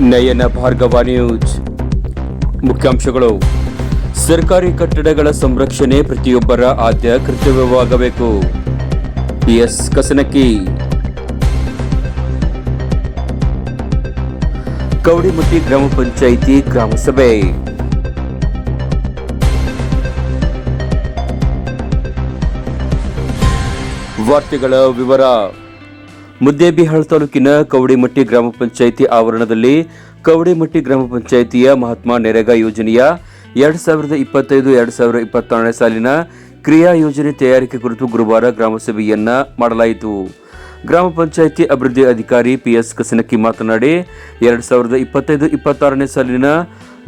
ನಯನ Bhargava news. ಮುಖ್ಯಾಂಶಗಳು. ಸರ್ಕಾರಿ ಕಟ್ಟಡಗಳ ಸಂರಕ್ಷಣೆ ಪ್ರತಿಯೊಬ್ಬರ ಆದ್ಯ ಕರ್ತವ್ಯವಾಗಬೇಕು. ಎಸ್. ಕಸನಕ್ಕಿ. ಕವಡಿಮಟ್ಟಿ ಗ್ರಾಮ ಪಂಚಾಯಿತಿ ಗ್ರಾಮಸಭೆ ವಾರ್ತೆಗಳ ವಿವರ. ಮುದ್ದೇಬಿಹಾಳ್ ತಾಲೂಕಿನ ಕವಡಿಮಟ್ಟಿ ಗ್ರಾಮ ಪಂಚಾಯಿತಿ ಆವರಣದಲ್ಲಿ ಕವಡಿಮಟ್ಟಿ ಗ್ರಾಮ ಪಂಚಾಯಿತಿಯ ಮಹಾತ್ಮ ನೆರೆಗಾ ಯೋಜನೆಯ ಎರಡ್ ಸಾವಿರದ ಇಪ್ಪತ್ತೈದು, ಎರಡ್ ಸಾವಿರದ ಇಪ್ಪತ್ತಾರನೇ ಸಾಲಿನ ಕ್ರಿಯಾ ಯೋಜನೆ ತಯಾರಿಕೆ ಕುರಿತು ಗುರುವಾರ ಗ್ರಾಮ ಸಭೆಯನ್ನ ಮಾಡಲಾಯಿತು. ಗ್ರಾಮ ಪಂಚಾಯಿತಿ ಅಭಿವೃದ್ಧಿ ಅಧಿಕಾರಿ ಪಿಎಸ್ ಕಸನಕ್ಕಿ ಮಾತನಾಡಿ, ಎರಡ್ ಸಾವಿರದ ಇಪ್ಪತ್ತೈದು, ಇಪ್ಪತ್ತಾರನೇ ಸಾಲಿನ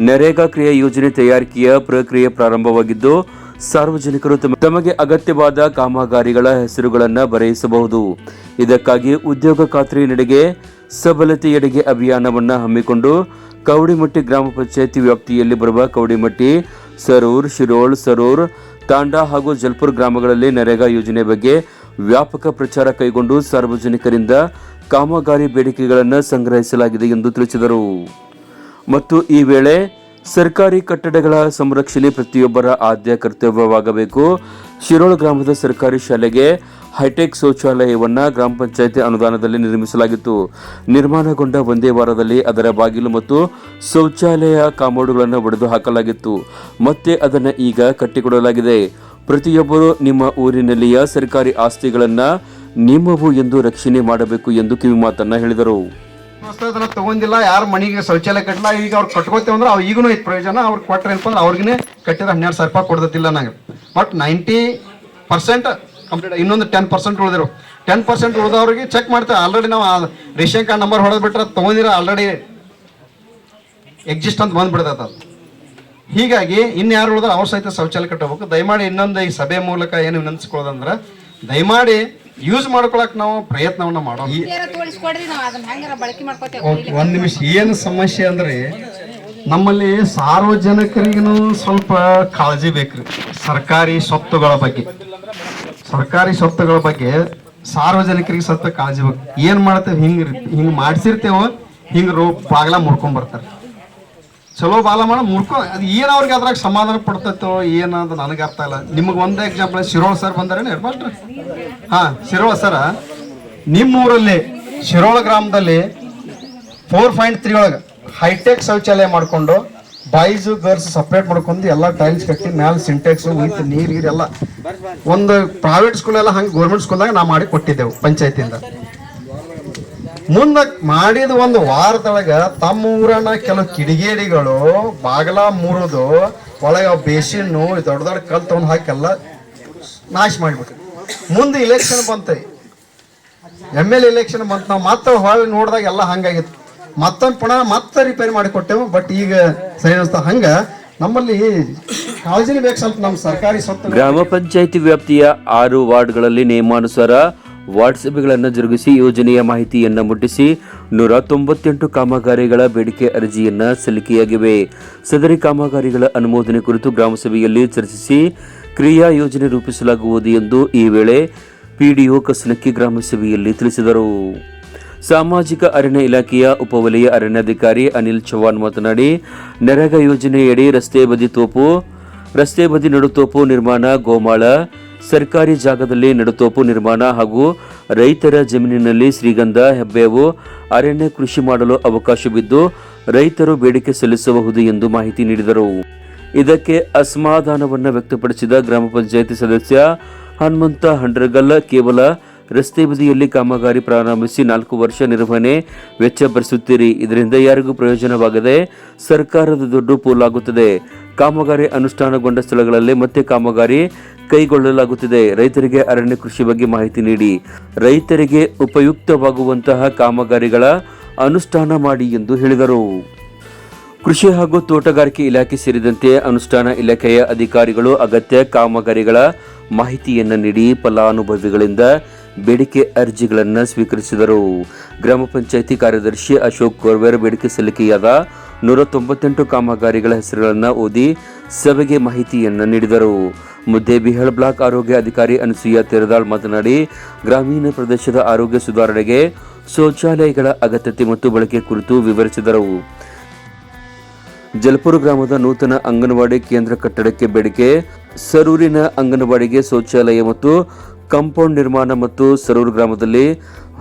ನರೇಗಾ ಕ್ರಿಯಾ ಯೋಜನೆ ತಯಾರಿಕೆಯ ಪ್ರಕ್ರಿಯೆ ಪ್ರಾರಂಭವಾಗಿದ್ದು ಸಾರ್ವಜನಿಕರು ತಮ- ತಮಗೆ ಅಗತ್ಯವಾದ ಕಾಮಗಾರಿಗಳ ಹೆಸರುಗಳನ್ನು ಬರೆಯಿಸಬಹುದು. ಇದಕ್ಕಾಗಿ ಉದ್ಯೋಗ ಖಾತ್ರಿ ನಡೆಗೆ ಸಬಲತೆಯೆಡೆಗೆ ಅಭಿಯಾನವನ್ನು ಹಮ್ಮಿಕೊಂಡು ಕೌಡಿಮಟ್ಟಿ ಗ್ರಾಮ ಪಂಚಾಯಿತಿ ವ್ಯಾಪ್ತಿಯಲ್ಲಿ ಬರುವ ಕೌಡಿಮಟ್ಟಿ, ಸರೂರ್, ಶಿರೋಳ್, ಸರೂರ್, ತಾಂಡಾ ಹಾಗೂ ಜಲ್ಪುರ್ ಗ್ರಾಮಗಳಲ್ಲಿ ನರೇಗಾ ಯೋಜನೆ ಬಗ್ಗೆ ವ್ಯಾಪಕ ಪ್ರಚಾರ ಕೈಗೊಂಡು ಸಾರ್ವಜನಿಕರಿಂದ ಕಾಮಗಾರಿ ಬೇಡಿಕೆಗಳನ್ನು ಸಂಗ್ರಹಿಸಲಾಗಿದೆ ಎಂದು ತಿಳಿಸಿದರು. ಮತ್ತು ಈ ವೇಳೆ ಸರ್ಕಾರಿ ಕಟ್ಟಡಗಳ ಸಂರಕ್ಷಣೆ ಪ್ರತಿಯೊಬ್ಬರ ಆದ್ಯ ಕರ್ತವ್ಯವಾಗಬೇಕು. ಶಿರೋಳ ಗ್ರಾಮದ ಸರ್ಕಾರಿ ಶಾಲೆಗೆ ಹೈಟೆಕ್ ಶೌಚಾಲಯವನ್ನ ಗ್ರಾಮ ಪಂಚಾಯತಿ ಅನುದಾನದಲ್ಲಿ ನಿರ್ಮಿಸಲಾಗಿತ್ತು. ನಿರ್ಮಾಣಗೊಂಡ ಒಂದೇ ವಾರದಲ್ಲಿ ಅದರ ಬಾಗಿಲು ಮತ್ತು ಶೌಚಾಲಯ ಕಾಮೋಡುಗಳನ್ನು ಒಡೆದು ಹಾಕಲಾಗಿತ್ತು. ಮತ್ತೆ ಅದನ್ನು ಈಗ ಕಟ್ಟಿಕೊಡಲಾಗಿದೆ. ಪ್ರತಿಯೊಬ್ಬರು ನಿಮ್ಮ ಊರಿನಲ್ಲಿಯ ಸರ್ಕಾರಿ ಆಸ್ತಿಗಳನ್ನ ನಿಮ್ಮವು ಎಂದು ರಕ್ಷಣೆ ಮಾಡಬೇಕು ಎಂದು ಕಿವಿಮಾತನ್ನ ಹೇಳಿದರು. ಅದನ್ನ ತಗೊಂಡಿಲ್ಲ, ಯಾರು ಮನೆಗೆ ಶೌಚಾಲಯ ಕಟ್ಟಲ್ಲ, ಈಗ ಅವ್ರು ಕಟ್ಕೋತೇವೆ ಅಂದ್ರೆ ಅವ್ರು ಈಗೂ ಐತೆ ಪ್ರಯೋಜನ, ಅವ್ರು ಕೊಟ್ಟರೆ ಏನಪ್ಪ ಅಂದ್ರೆ ಅವ್ರಿಗೆ ಕಟ್ಟಿದ್ರೆ ಹನ್ನೆರಡು ಸಾವಿರ ರೂಪಾಯಿ ಕೊಡ್ದಿಲ್ಲ ನಂಗೆ. ಬಟ್ ನೈಂಟಿ ಪರ್ಸೆಂಟ್ ಕಂಪ್ಲೀಟ್ ಇನ್ನೊಂದು ಟೆನ್ ಪರ್ಸೆಂಟ್ ಉಳಿದಿರು. ಟೆನ್ ಪರ್ಸೆಂಟ್ ಉಳಿದವ್ರಿಗೆ ಚೆಕ್ ಮಾಡ್ತೇವೆ. ಆಲ್ರೆಡಿ ನಾವು ರೇಷನ್ ಕಾರ್ಡ್ ನಂಬರ್ ಹೊಡೆದ್ಬಿಟ್ರೆ ತೊಗೊಂಡಿರ ಆಲ್ರೆಡಿ ಎಕ್ಸಿಸ್ಟ್ ಅಂತ ಬಂದ್ಬಿಡ್ತೈತೆ ಅದು. ಹೀಗಾಗಿ ಇನ್ಯಾರು ಉಳಿದ್ರೆ ಅವ್ರ ಸಹಿತ ಶೌಚಾಲಯ ಕಟ್ಟಬೇಕು. ದಯಮಾಡಿ ಇನ್ನೊಂದು ಈ ಸಭೆ ಮೂಲಕ ಏನು ವಿನಂತಿಸ್ಕೊಳ್ಳೋದಂದ್ರೆ, ದಯಮಾಡಿ ಯೂಸ್ ಮಾಡ್ಕೊಳಕ್ ನಾವು ಪ್ರಯತ್ನವನ್ನ ಮಾಡೋಣ ಈ ಬೇರೆ ನಾವು ಅದನ್ನ ಹೆಂಗಾರ ಬಳಕೆ ಮಾಡ್ಕೋತೇವೆ ಓಕೆ ಒಂದ್ ನಿಮಿಷ ಏನು ಸಮಸ್ಯೆ ಅಂದ್ರೆ ನಮ್ಮಲ್ಲಿ ಸಾರ್ವಜನಿಕರಿಗೂ ಸ್ವಲ್ಪ ಕಾಳಜಿ ಬೇಕ್ರಿ. ಸರ್ಕಾರಿ ಸ್ವತ್ತುಗಳ ಬಗ್ಗೆ. ಸರ್ಕಾರಿ ಸ್ವತ್ತುಗಳ ಬಗ್ಗೆ ಸಾರ್ವಜನಿಕರಿಗೆ ಸ್ವಲ್ಪ ಕಾಳಜಿ ಬೇಕು ಏನ್ ಮಾಡ್ತೇವೆ ಹಿಂಗ್ ಹಿಂಗ್ ಮಾಡ್ಸಿರ್ತೇವೋ ಹಿಂಗ್ ರೋ ಬಾಗ್ಲ ಮುರ್ಕೊಂಡ್ ಬರ್ತಾರೆ. ಚಲೋ ಬಾಲ ಮಾಡ ಮುರ್ಕೊ ಅದು ಏನು ಅವ್ರಿಗೆ ಅದ್ರಾಗ ಸಮಾಧಾನ ಪಡ್ತೈತೋ ಏನಂತ ನನಗೆ ಅರ್ಥ ಇಲ್ಲ. ನಿಮಗೆ ಒಂದೇ ಎಕ್ಸಾಂಪಲ್ ಶಿರೋಳ ಸರ್ ಬಂದಾರೇನು ಹೆಡ್ ಹಾಂ, ಶಿರೋಳ ಸರ ನಿಮ್ಮ ಊರಲ್ಲಿ ಶಿರೋಳ ಗ್ರಾಮದಲ್ಲಿ ಫೋರ್ ಪಾಯಿಂಟ್ ತ್ರೀ ಒಳಗೆ ಹೈಟೆಕ್ ಶೌಚಾಲಯ ಮಾಡ್ಕೊಂಡು ಬಾಯ್ಸ್ ಗರ್ಲ್ಸ್ ಸಪ್ರೇಟ್ ಮಾಡ್ಕೊಂಡು ಎಲ್ಲ ಟೈಲ್ಸ್ ಕಟ್ಟಿ ಮ್ಯಾಲ ಸಿಂಟೆಕ್ಸ್ ವಿತ್ ನೀರ್, ಗೀರ್ ಎಲ್ಲ. ಒಂದು ಪ್ರೈವೇಟ್ ಸ್ಕೂಲ್ ಎಲ್ಲ ಹಂಗೆ ಗೌರ್ಮೆಂಟ್ ಸ್ಕೂಲ್ದಾಗ ನಾವು ಮಾಡಿ ಕೊಟ್ಟಿದ್ದೆವು ಪಂಚಾಯತಿಯಿಂದ. ಮುಂದ ಮಾಡಿದ ಒಂದು ವಾರದೊಳಗ ತಮ್ಮ ಊರನ್ನ ಕೆಲವು ಕಿಡಿಗೇಡಿಗಳು ಬಾಗಲ ಮುರಿದು ಒಳಗೆ ಬೇಸಿನ್ನು ದೊಡ್ಡ ದೊಡ್ಡ ಕಲ್ ತಗೊಂಡು ಹಾಕೆಲ್ಲ ನಾಶ ಮಾಡಿಬಿಟ್ರು. ಮುಂದೆ ಇಲೆಕ್ಷನ್ ಬಂತೈ. ಎಂ ಎಲ್ ಎಲೆಕ್ಷನ್ ಬಂತು. ನಾವು ಮತ್ತೆ ಹೊಳ್ಳಿ ನೋಡಿದಾಗ ಎಲ್ಲ ಹಂಗಾಗಿತ್ತು. ಮತ್ತೊಂದು ಪುನಃ ಮತ್ತೆ ರಿಪೇರಿ ಮಾಡಿ ಕೊಟ್ಟೆವು. ಬಟ್ ಈಗ ಸರಿ ಅನಿಸ್ತಾ ಹಂಗ ನಮ್ಮಲ್ಲಿ ಕಾಳಜಿನ ಬೇಕು ಸ್ವಲ್ಪ ನಮ್ಮ ಸರ್ಕಾರಿ ಸ್ವತ್ತು ಗ್ರಾಮ ಪಂಚಾಯಿತಿ ವ್ಯಾಪ್ತಿಯ ಆರು ವಾರ್ಡ್ಗಳಲ್ಲಿ ನಿಯಮಾನುಸಾರ ವಾರ್ಡ್ ಸಭೆಗಳನ್ನು ಜರುಗಿಸಿ ಯೋಜನೆಯ ಮಾಹಿತಿಯನ್ನು ಮುಟ್ಟಿಸಿ ನೂರ ತೊಂಬತ್ತೆಂಟು ಕಾಮಗಾರಿಗಳ ಬೇಡಿಕೆ ಅರ್ಜಿಯನ್ನು ಸಲ್ಲಿಕೆಯಾಗಿವೆ. ಸದರಿ ಕಾಮಗಾರಿಗಳ ಅನುಮೋದನೆ ಕುರಿತು ಗ್ರಾಮಸಭೆಯಲ್ಲಿ ಚರ್ಚಿಸಿ ಕ್ರಿಯಾ ಯೋಜನೆ ರೂಪಿಸಲಾಗುವುದು ಎಂದು ಈ ವೇಳೆ ಪಿಡಿಒ ಕಸನಕ್ಕಿ ಗ್ರಾಮಸಭೆಯಲ್ಲಿ ತಿಳಿಸಿದರು. ಸಾಮಾಜಿಕ ಅರಣ್ಯ ಇಲಾಖೆಯ ಉಪವಲಯ ಅರಣ್ಯಾಧಿಕಾರಿ ಅನಿಲ್ ಚೌಹಾಣ್ ಮಾತನಾಡಿ, ನರೇಗಾ ಯೋಜನೆಯಡಿ ರಸ್ತೆ ಬದಿ ತೋಪು, ರಸ್ತೆ ಬದಿ ನಡುತೋಪು ನಿರ್ಮಾಣ ಗೋಮಾಳ ಸರ್ಕಾರಿ ಜಾಗದಲ್ಲಿ ನಡುತೋಪು ನಿರ್ಮಾಣ ಹಾಗೂ ರೈತರ ಜಮೀನಿನಲ್ಲಿ ಶ್ರೀಗಂಧ ಹೆಬ್ಬೇವು ಅರಣ್ಯ ಕೃಷಿ ಮಾಡಲು ಅವಕಾಶವಿದ್ದು ರೈತರು ಬೇಡಿಕೆ ಸಲ್ಲಿಸಬಹುದು ಎಂದು ಮಾಹಿತಿ ನೀಡಿದರು. ಇದಕ್ಕೆ ಅಸಮಾಧಾನವನ್ನು ವ್ಯಕ್ತಪಡಿಸಿದ ಗ್ರಾಮ ಪಂಚಾಯಿತಿ ಸದಸ್ಯ ಹನುಮಂತ ಹಂಡ್ರಗಲ್ ಕೇವಲ ರಸ್ತೆ ಬದಿಯಲ್ಲಿ ಕಾಮಗಾರಿ ಪ್ರಾರಂಭಿಸಿ ನಾಲ್ಕು ವರ್ಷ ನಿರ್ವಹಣೆ ವೆಚ್ಚ ಭರಿಸುತ್ತೀರಿ. ಇದರಿಂದ ಯಾರಿಗೂ ಪ್ರಯೋಜನವಾಗದೆ ಸರ್ಕಾರದ ದುಡ್ಡು ಪೋಲಾಗುತ್ತದೆ. ಕಾಮಗಾರಿ ಅನುಷ್ಠಾನಗೊಂಡ ಸ್ಥಳಗಳಲ್ಲಿ ಮತ್ತೆ ಕಾಮಗಾರಿ ಕೈಗೊಳ್ಳಲಾಗುತ್ತಿದೆ. ರೈತರಿಗೆ ಅರಣ್ಯ ಕೃಷಿ ಬಗ್ಗೆ ಮಾಹಿತಿ ನೀಡಿ. ರೈತರಿಗೆ ಉಪಯುಕ್ತವಾಗುವಂತಹ ಕಾಮಗಾರಿಗಳ ಅನುಷ್ಠಾನ ಮಾಡಿ ಎಂದು ಹೇಳಿದರು. ಕೃಷಿ ಹಾಗೂ ತೋಟಗಾರಿಕೆ ಇಲಾಖೆ ಸೇರಿದಂತೆ ಅನುಷ್ಠಾನ ಇಲಾಖೆಯ ಅಧಿಕಾರಿಗಳು ಅಗತ್ಯ ಕಾಮಗಾರಿಗಳ ಮಾಹಿತಿಯನ್ನು ನೀಡಿ ಫಲಾನುಭವಿಗಳಿಂದ ಬೇಡಿಕೆ ಅರ್ಜಿಗಳನ್ನು ಸ್ವೀಕರಿಸಿದರು. ಗ್ರಾಮ ಪಂಚಾಯಿತಿ ಕಾರ್ಯದರ್ಶಿ ಅಶೋಕ್ ಕೋರ್ವೇರ್ ಬೇಡಿಕೆ ಸಲ್ಲಿಕೆಯಾದ ನೂರ ತೊಂಬತ್ತೆಂಟು ಕಾಮಗಾರಿಗಳ ಹೆಸರುಗಳನ್ನು ಓದಿ ಸಭೆಗೆ ಮಾಹಿತಿಯನ್ನು ನೀಡಿದರು. ಮುದ್ದೇಬಿಹಳ್ ಬ್ಲಾಕ್ ಆರೋಗ್ಯ ಅಧಿಕಾರಿ ಅನಸೂಯ ತೆರದಾಳ್ ಮಾತನಾಡಿ, ಗ್ರಾಮೀಣ ಪ್ರದೇಶದ ಆರೋಗ್ಯ ಸುಧಾರಣೆಗೆ ಶೌಚಾಲಯಗಳ ಅಗತ್ಯತೆ ಮತ್ತು ಬಳಕೆ ಕುರಿತು ವಿವರಿಸಿದರು. ಜಲಪುರ ಗ್ರಾಮದ ನೂತನ ಅಂಗನವಾಡಿ ಕೇಂದ್ರ ಕಟ್ಟಡಕ್ಕೆ ಬೇಡಿಕೆ, ಸರೂರಿನ ಅಂಗನವಾಡಿಗೆ ಶೌಚಾಲಯ ಮತ್ತು ಕಾಂಪೌಂಡ್ ನಿರ್ಮಾಣ ಮತ್ತು ಸರೂರ್ ಗ್ರಾಮದಲ್ಲಿ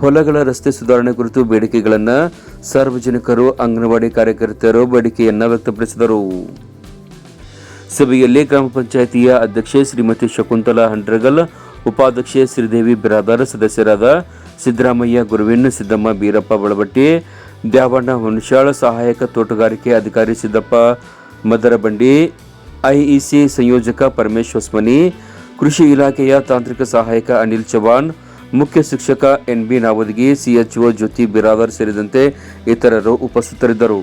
ಹೊಲಗಳ ರಸ್ತೆ ಸುಧಾರಣೆ ಕುರಿತು ಬೇಡಿಕೆಗಳನ್ನು ಸಾರ್ವಜನಿಕರು, ಅಂಗನವಾಡಿ ಕಾರ್ಯಕರ್ತೆಯರು ಬೇಡಿಕೆಯನ್ನು ವ್ಯಕ್ತಪಡಿಸಿದರು. ಸಭೆಯಲ್ಲಿ ಗ್ರಾಮ ಪಂಚಾಯಿತಿಯ ಅಧ್ಯಕ್ಷೆ ಶ್ರೀಮತಿ ಶಕುಂತಲಾ ಹಂಡ್ರಗಲ್, ಉಪಾಧ್ಯಕ್ಷೆ ಶ್ರೀದೇವಿ ಬಿರಾದಾರ, ಸದಸ್ಯರಾದ ಸಿದ್ದರಾಮಯ್ಯ ಗುರುವಿನ್, ಸಿದ್ದಮ್ಮ ಬೀರಪ್ಪ ಬಳಬಟ್ಟಿ, ದ್ಯಾವಣ್ಣ ಹುಣಶಾಳ್ ಸಹಾಯಕ ತೋಟಗಾರಿಕೆ ಅಧಿಕಾರಿ ಸಿದ್ದಪ್ಪ ಮದರಬಂಡಿ, ಐಇಸಿ ಸಂಯೋಜಕ ಪರಮೇಶ್ ಹೊಸ್ಮನಿ ಕೃಷಿ ಇಲಾಖೆಯ ತಾಂತ್ರಿಕ ಸಹಾಯಕ ಅನಿಲ್ ಚವಾಣ್ ಮುಖ್ಯ ಶಿಕ್ಷಕ N B Navadagi CHO Jyoti Biradar ಸೇರಿದಂತೆ ಇತರರು ಉಪಸ್ಥಿತರಿದ್ದರು.